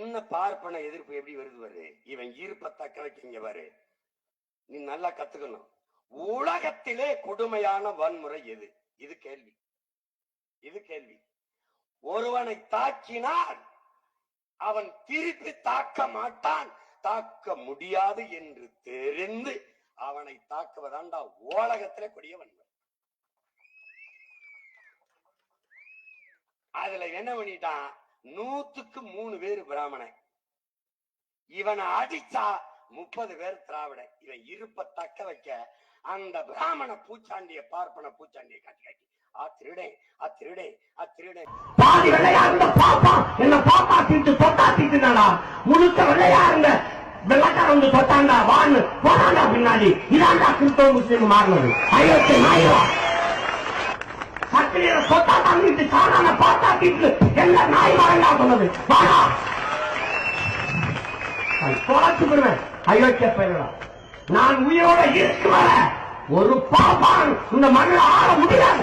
என்ன பார்ப்பன எதிர்ப்பு எப்படி வருது பாரு? இவன் ஈர்ப்ப தக்க வைக்கிங்க பாரு. நீ நல்லா கத்துக்கணும். உலகத்திலே கொடுமையான வன்முறை எது? இது கேள்வி. இது கேள்வி. ஒருவனை தாக்கினால் அவன் திருப்பி தாக்க மாட்டான். தாக்க முடியாது என்று தெரிந்து அவனை தாக்குவதாண்டா உலகத்திலே கொடிய வன்முறை. அதுல என்ன பண்ணிட்டான்? நூத்துக்கு மூணு பேர் பிராமணன். இவனை அடிச்சா முப்பது பேர் திராவிட இவன் இருப்ப தக்க வைக்க அந்த பிராமண பூச்சாண்டிய பார்ப்பன பூச்சாண்டிய காட்டி காட்டி. ஆ திருடே ஆ திருடே ஆ திருடே. பாதி வெள்ளையா இருந்த பாப்பா என்ன பாப்பா தீட்டு தொட்டா தீட்டுனாடா முழுக்க வெள்ளையா இருந்த வெள்ளக்காரன் வந்து தொட்டாண்டா வான்னு போனாண்டா பின்னாடி. இதாண்டா கிறிஸ்தவ முஸ்லீம் மாறினது. ஐயோத்தி நாயவா சத்திரியில தொட்டா தாங்கிட்டு சாணான பாத்தா தீட்டு என்ன நாய் சொன்னது. வாடா! விடுவேன் அயோக்கிய நான் உயிரோட இருக்கு ஒரு பாப்பான். இந்த மண்ணில் ஆட முடியாது.